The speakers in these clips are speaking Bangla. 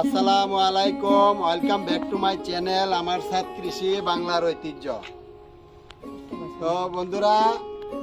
আসসালামু আলাইকুম welcome back to my channel আমার সাথ কৃষি, বাংলার ঐতিহ্য। তো বন্ধুরা,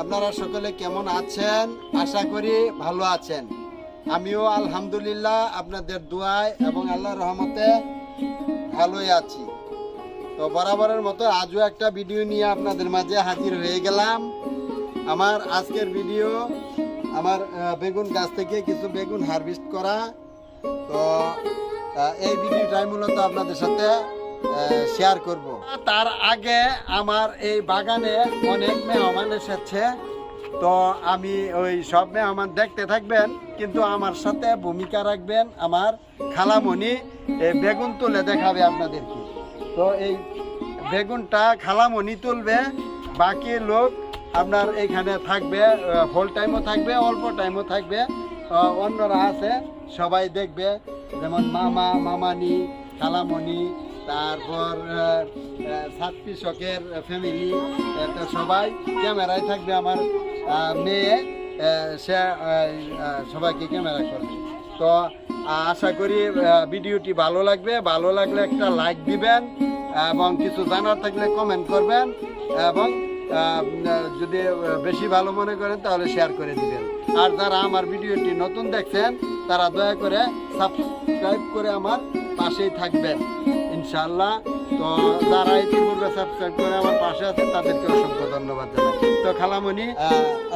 আপনারা সকলে কেমন আছেন? আশা করি ভালো আছেন। আমিও আলহামদুলিল্লাহ আপনাদের দোয়ায় এবং আল্লাহর রহমতে ভালোই আছি। তো বরাবরের মতো আজও একটা ভিডিও নিয়ে আপনাদের মাঝে হাজির হয়ে গেলাম। আমার আজকের ভিডিও আমার বেগুন গাছ থেকে কিছু বেগুন হারভেস্ট করা। তো এই ভিডিওটাই মূলত আপনাদের সাথে শেয়ার করব। তার আগে আমার এই বাগানে অনেক মেহমান এসেছে। তো আমি ওই সব মেহমান দেখতে থাকবেন, কিন্তু আমার সাথে ভূমিকা রাখবেন আমার খালামণি। বেগুন তুলে দেখাবে আপনাদেরকে। তো এই বেগুনটা খালামণি তুলবে, বাকি লোক আপনার এখানে থাকবে হোল টাইমও থাকবে, অল্প টাইমও থাকবে। অন্যরা আছে, সবাই দেখবে, যেমন মামা, মামানি খালামণি তারপর সাত কৃষকের ফ্যামিলি তো সবাই ক্যামেরায় থাকবে আমার মেয়ে সে সবাইকে ক্যামেরা করবে। তো আশা করি ভিডিওটি ভালো লাগবে। ভালো লাগলে একটা লাইক দিবেন এবং কিছু জানার থাকলে কমেন্ট করবেন এবং যদি বেশি ভালো মনে করেন তাহলে শেয়ার করে দিবেন। আর যারা আমার ভিডিওটি নতুন দেখছেন তারা দয়া করে সাবস্ক্রাইব করে আমার পাশেই থাকবেন। ইনশাল্লাহ তো যারা ইতিপূর্বে সাবস্ক্রাইব করে আমার পাশে আছে তাদেরকে অসংখ্য ধন্যবাদ তো খালামণি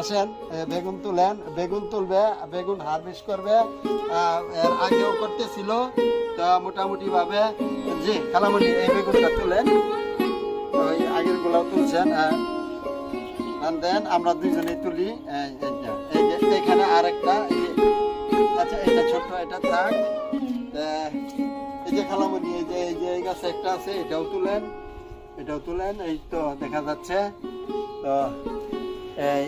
আসেন বেগুন তুলেন। বেগুন তুলবে বেগুন হারভেস্ট করবে। এর আগেও করতেছিল তা মোটামুটি ভাবে জি খালামণি এই বেগুনটা তুলেন। ওই আগের গুলাও তুলছেন আহ, then আমরা দুইজনেই তুলি এই যে, এখানে আরেকটা আচ্ছা এটা ছোট এটা থাক। এই যে খালামণি এই যে এই যে এই গাছে একটা আছে এটাও তুলেন এটাও তুলেন এই তো দেখা যাচ্ছে। তো এই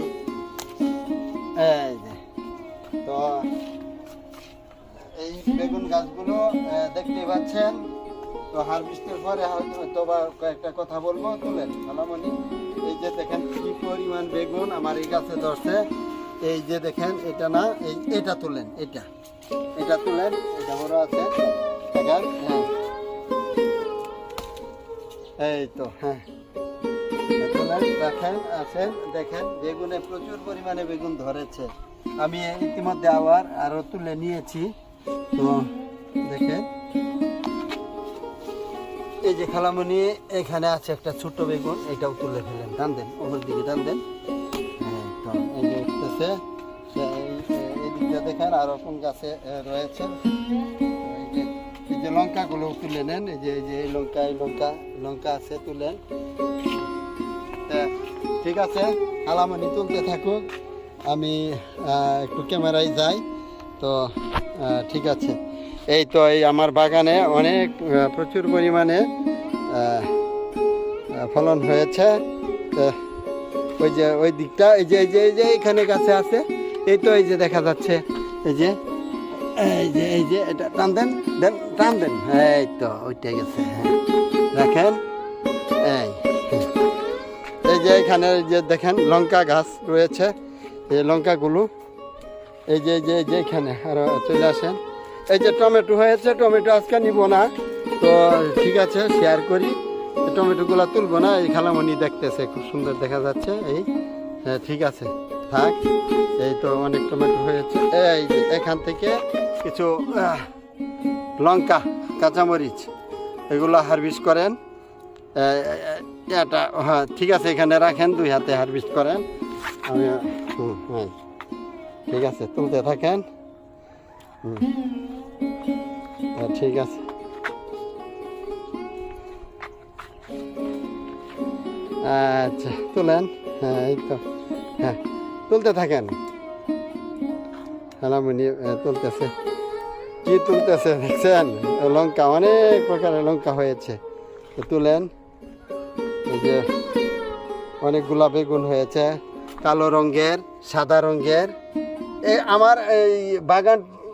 এই যে তো এই বেগুন গাছগুলো আহ, দেখতেই পাচ্ছেন। তো হারভেস্টের পরে হয়তো বা কয়েকটা কথা বলব তুলেন খালামণি এই যে দেখেন কি পরিমাণ বেগুন আমার এই গাছে ধরছে। এই যে দেখেন, এটা না, এই এটা তুলেন, এটা। এটা তুলেন, এটা বড় আছে। হ্যাঁ। এই তো হ্যাঁ। দেখেন আছেন, দেখেন, বেগুনে প্রচুর পরিমাণে বেগুন ধরেছে। আমি ইতিমধ্যে আবার আরও তুলে নিয়েছি। তো দেখেন এই যে খালামণি এখানে আছে একটা ছোট্ট বেগুন এটাও তুলে ফেলেন। টান দেন ওপর দিকে টান দেন। হ্যাঁ, এই উঠতেছে এই- দিকটা দেখেন আরও কোন গাছে রয়েছে। এই যে লঙ্কাগুলো তুলে নেন এই যে এই যে এই লঙ্কা এই লঙ্কা লঙ্কা আছে তুলেন। ঠিক আছে খালামণি তুলতে থাকুক। আমি একটু ক্যামেরায় যাই তো ঠিক আছে। এই তো এই আমার বাগানে অনেক প্রচুর পরিমাণে ফলন হয়েছে। ওই যে ওই দিকটা, এই যে এই যে এই যে এখানে গাছে আছে, এই তো এই যে দেখা যাচ্ছে, এই যে এই যে এই যে, এটা টান দেন দেন, টান দেন। এই তো ওইটা গেছে হ্যাঁ। দেখেন, এই এই যে এখানে যে দেখেন, লঙ্কা গাছ রয়েছে, এই লঙ্কাগুলো এই যে এই যে এখানে আরও চলে আসেন। এই যে টমেটো হয়েছে, টমেটো আজকে নিব না। তো ঠিক আছে শেয়ার করি। টমেটোগুলো তুলবো না, এই খালামণি দেখতেছে, খুব সুন্দর দেখা যাচ্ছে, এই। হ্যাঁ ঠিক আছে, থাক। এই তো অনেক টমেটো হয়েছে। এই এখান থেকে কিছু লঙ্কা, কাঁচামরিচ, এগুলো হারভেস্ট করেন। এটা হ্যাঁ ঠিক আছে, এখানে রাখেন, দুই হাতে হারভেস্ট করেন। আমি, হুম হ্যাঁ ঠিক আছে, তুলতে থাকেন। হুম। হ্যাঁ, ঠিক আছে। আচ্ছা তুলেন। হ্যাঁ এই তো। হ্যাঁ তুলতে থাকেন। হ্যালামুনি তুলতেছে। কি তুলতেছে দেখছেন? লঙ্কা অনেক প্রকারের লঙ্কা হয়েছে। তো তুলেন। এই যে অনেকগুলা বেগুন হয়েছে। কালো রঙের সাদা রঙের। এই আমার এই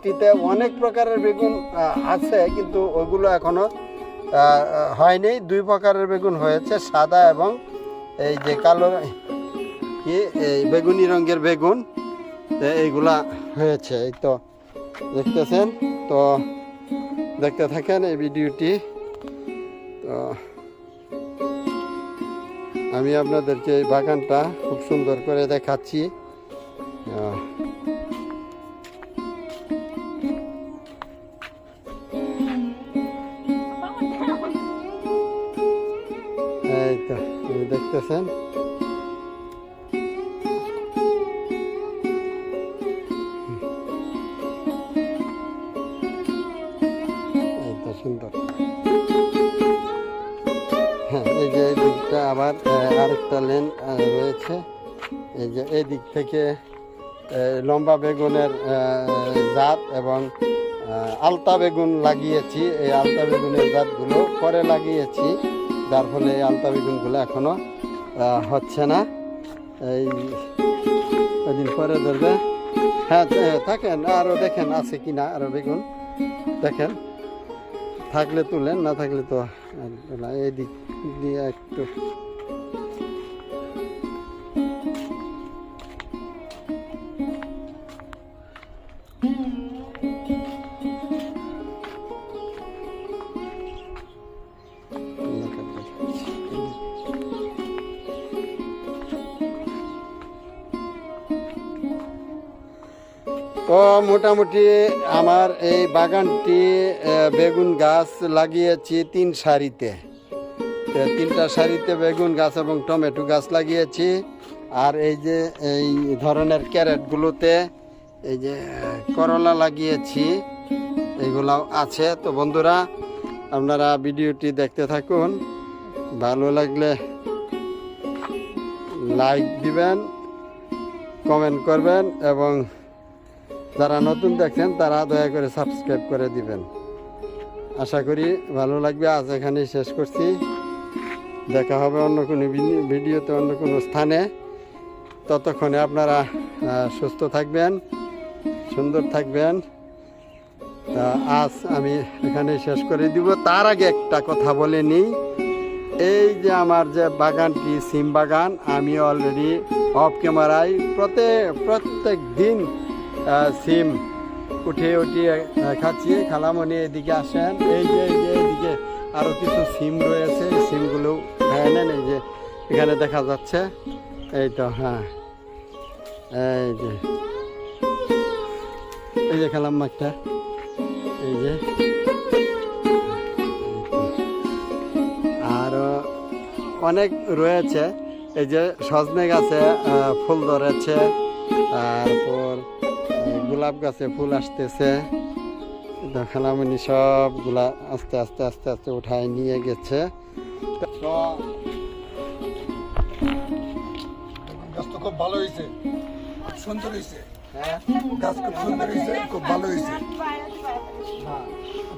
বাগানটিতে অনেক প্রকারের বেগুন আছে কিন্তু ওগুলো এখনও আহ, আহ, হয়নি। দুই প্রকারের বেগুন হয়েছে সাদা এবং এই যে কালো কি এই বেগুনি রঙের বেগুন এইগুলা হয়েছে এই তো দেখতেছেন? তো দেখতে থাকেন এই ভিডিওটি। তো আমি আপনাদেরকে এই বাগানটা খুব সুন্দর করে দেখাচ্ছি। দেখতেছেন। সুন্দর। হ্যাঁ এই যে এই দিকটা আবার আরেকটা লেন রয়েছে। এই যে এই দিক থেকে লম্বা বেগুনের জাত এবং আলতা বেগুন লাগিয়েছি। এই আলতা বেগুনের জাতগুলো পরে লাগিয়েছি। যার ফলে এই আলতা বেগুনগুলো এখনও হচ্ছে না। এই দিন পরে ধরবে। হ্যাঁ থাকেন আরও দেখেন আছে কি না আরও বেগুন। দেখেন, থাকলে তুলেন, না থাকলে তো এই দিক দিয়ে একটু তো মোটামুটি আমার এই বাগানটি বেগুন গাছ লাগিয়েছি তিন সারিতে। তিনটা সারিতে বেগুন গাছ এবং টমেটো গাছ লাগিয়েছি। আর এই যে, এই ধরনের ক্যারেটগুলোতে এই যে, করলা লাগিয়েছি এইগুলাও আছে। তো বন্ধুরা, আপনারা ভিডিওটি দেখতে থাকুন। ভালো লাগলে লাইক দিবেন, কমেন্ট করবেন এবং যারা নতুন দেখছেন তারা দয়া করে সাবস্ক্রাইব করে দিবেন। আশা করি ভালো লাগবে। আজ এখানে শেষ করছি। দেখা হবে অন্য কোনো ভিডিওতে অন্য কোনো স্থানে। ততক্ষণে আপনারা সুস্থ থাকবেন, সুন্দর থাকবেন। তা আজ আমি এখানে শেষ করে দিব। তার আগে একটা কথা বলে নিই। এই যে আমার যে বাগানটি, সিম বাগান, আমি অলরেডি অফ ক্যামেরায় প্রত্যেক প্রত্যেক দিন সিম উঠিয়ে উঠিয়ে খাচ্ছি, খালামণি এদিকে আসেন। এই যে এই যে এইদিকে আরও কিছু সিম রয়েছে সিমগুলো নেন এই যে, এখানে দেখা যাচ্ছে। এই তো হ্যাঁ। এই যে এই যে খেলাম একটা। এই যে, আর অনেক রয়েছে। এই যে সজনে গাছে ফুল ধরেছে। তারপর গোলাপ গাছে ফুল আসতেছে। দেখালামনি সবগুলা আস্তে আস্তে আস্তে আস্তে উঠায় নিয়ে গেছে। তো গাছ তো খুব ভালো হয়েছে সুন্দর হয়েছে হ্যাঁ? গাছ খুব সুন্দর হয়েছে খুব ভালো হয়েছে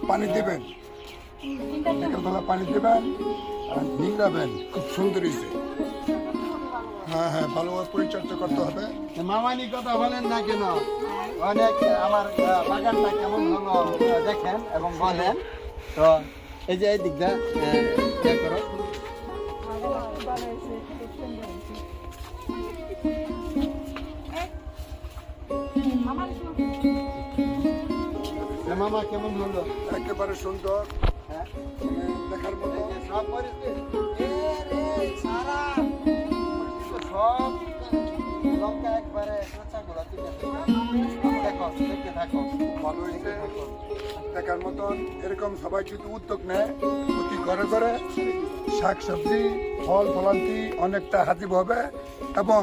পানি দেবেন। বিকেলবেলা পানি দেবেন আর নিংড়াবেন খুব সুন্দর হয়েছে হ্যাঁ হ্যাঁ ভালোভাবে পরিচর্যা করতে হবে। মামানি কথা বলেন না কেন? অনেক আমার বাগানটা কেমন হলো দেখেন এবং বলেন। তো এই যে এই দিকটা ইয়ে করো। মামা কেমন হলো? একেবারে সুন্দর। হ্যাঁ। দেখার মতো। সব সব। লঙ্কা একবারে কাঁচাগুলো তুলে দেখো দেখার মতন এরকম সবাই যদি উদ্যোগ নেয় প্রতি ঘরে ঘরে শাক সবজি ফল ফলান্তি অনেকটা হাজিব হবে এবং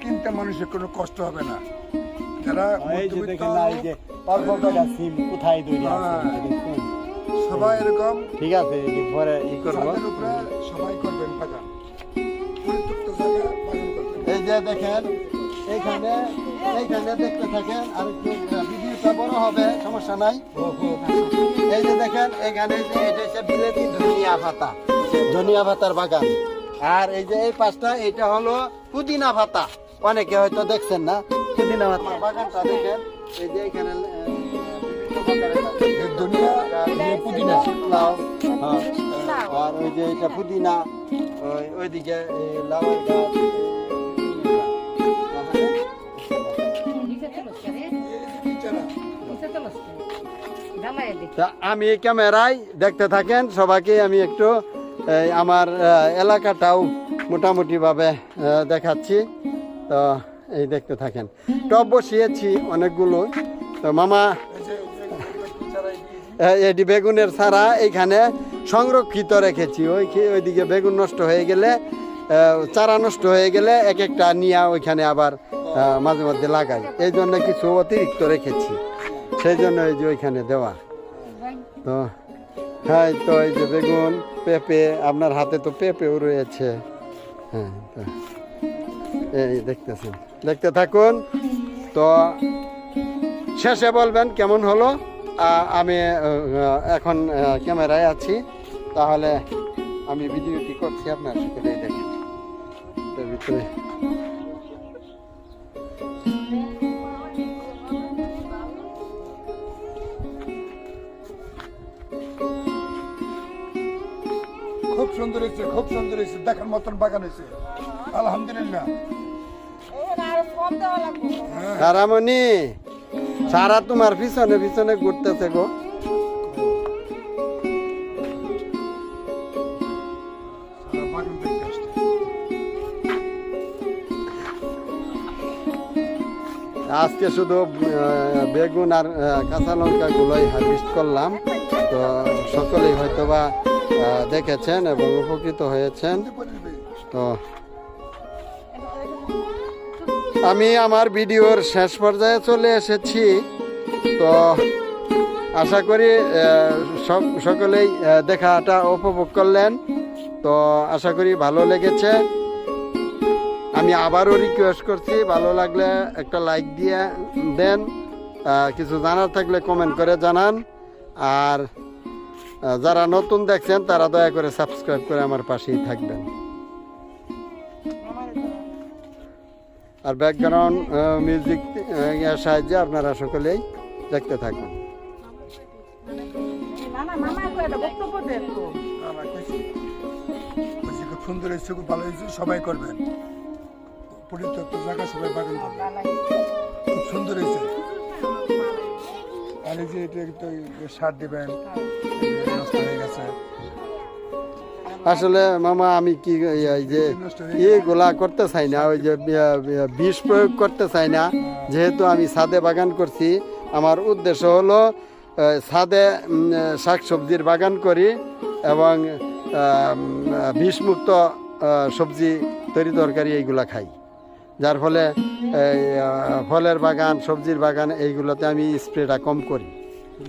কিনতে মানুষের কোনো কষ্ট হবে না। যারা কোথায় হ্যাঁ। সবাই এরকম ঠিক আছে এই যে পরে ই করব। সবাই করবেন বাগান এই যে দেখেন এইখানে এইখানে দেখতে থাকেন আর ভিডিওটা বড় হবে সমস্যা নাই। এই যে দেখেন এখানে যে এটা হচ্ছে বিলেতি ধনিয়া পাতা ধনিয়া পাতার বাগান। আর এই যে এই পাশটা এটা হলো পুদিনা পাতা অনেকে হয়তো দেখছেন না। পুদিনা পাতা বাগানটা দেখেন এই যে এখানে আহ, বিভিন্ন প্রকারের গাছ। এই দুনিয়া নিয়ে পুদিনা। লাউ আর ওই যে এটা পুদিনা ওইদিকে গাছ আমি ক্যামেরায় দেখতে থাকেন, সবাইকে আমি একটু আমার এলাকাটাও মোটামুটিভাবে দেখাচ্ছি। তো এই দেখতে থাকেন। টব বসিয়েছি অনেকগুলো। তো মামা এটি বেগুনের ছাড়া এইখানে সংরক্ষিত রেখেছি। ওই ওইদিকে বেগুন নষ্ট হয়ে গেলে চারা নষ্ট হয়ে গেলে এক একটা নিয়ে ওইখানে আবার মাঝে মধ্যে লাগাই। এই জন্য কিছু অতিরিক্ত রেখেছি। সেই জন্য এই যে ওইখানে দেওয়া। তো হ্যাঁ তো এই যে বেগুন, পেঁপে, আপনার হাতে তো পেঁপেও রয়েছে। হ্যাঁ এই দেখতেছেন। দেখতে থাকুন। তো শেষে বলবেন কেমন হলো? আমি এখন ক্যামেরায় আছি। তাহলে আমি ভিডিওটি করছি আপনার সাথে দেখেন ভিতরে খুব সুন্দর হয়েছে দেখার মতন বাগান হয়েছে। আলহামদুলিল্লাহ। হ্যাঁ। তারামণি সারা তোমার পিছনে পিছনে ঘুরতেছে গো। সারা বাগান দেখতে আসছে। আজকে শুধু আহ, বেগুন আর কাঁচা লঙ্কা গুলোই হারভেস্ট করলাম। তো সকলেই হয়তোবা দেখেছেন এবং উপকৃত হয়েছেন। তো আমি আমার ভিডিওর শেষ পর্যায়ে চলে এসেছি। তো আশা করি সব- সকলেই দেখাটা উপভোগ করলেন। তো আশা করি ভালো লেগেছে। আমি আবারও রিকোয়েস্ট করছি, ভালো লাগলে একটা লাইক দিয়ে দেন। কিছু জানার থাকলে কমেন্ট করে জানান। আর যারা নতুন দেখছেন তারা দয়া করে সাবস্ক্রাইব করে আমার পাশেই থাকবেন। আর ব্যাকগ্রাউন্ড মিউজিক এর সাহায্যে আপনারা সকলেই দেখতে থাকুন। না না মামা একটু একটা বক্তব্য দেন তো। না, না, কইছি। কইছি, খুব সুন্দর হয়েছে খুব ভালো হয়েছে সবাই করবেন। পরিত্যক্ত জায়গা সবাই বাগান করবেন। খুব সুন্দর হয়েছে। আর যে এটা সার আসলে মামা আমি কি যে ইয়েগুলা করতে চাই না ওই যে বিষ প্রয়োগ করতে চাই না যেহেতু আমি ছাদে বাগান করছি আমার উদ্দেশ্য হলো আহ, ছাদে উম, শাকসবজির বাগান করি এবং বিষমুক্ত সবজি তরি তরকারি এইগুলা খাই। যার ফলে ফলের বাগান, সবজির বাগান, এইগুলোতে আমি স্প্রেটা কম করি।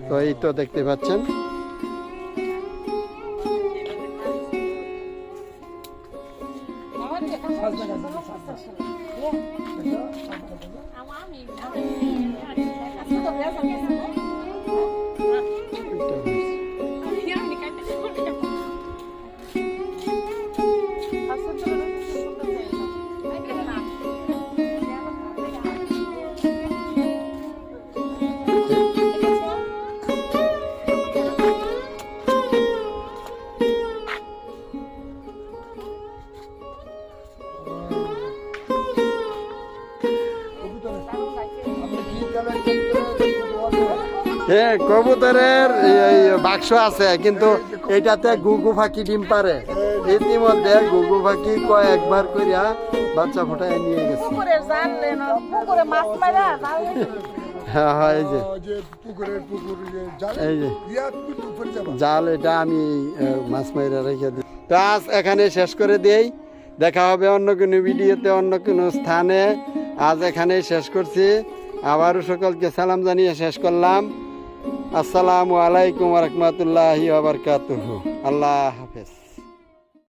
তো এই তো দেখতে পাচ্ছেন। কবুতরের বাক্স আছে কিন্তু এটাতে গুগু ফাঁকি ডিম পারে। ইতিমধ্যে গুগু ফাঁকি কয়েকবার করিয়া বাচ্চা ফোটায় নিয়ে গেছে। জাল লেন পুকুরে মাছ মারা জাল হ্যাঁ হ্যাঁ এই যে। এই যে। জাল এটা আমি মাছ মাইরা রেখে দিই। তো আজ এখানে শেষ করে দেই। দেখা হবে অন্য কোনো ভিডিওতে অন্য কোনো স্থানে। আজ এখানেই শেষ করছি। আবারও সকলকে সালাম জানিয়ে শেষ করলাম। আসসালামু আলাইকুম রহমতুল্লাহ আবরকাত আল্লাহ হাফেজ।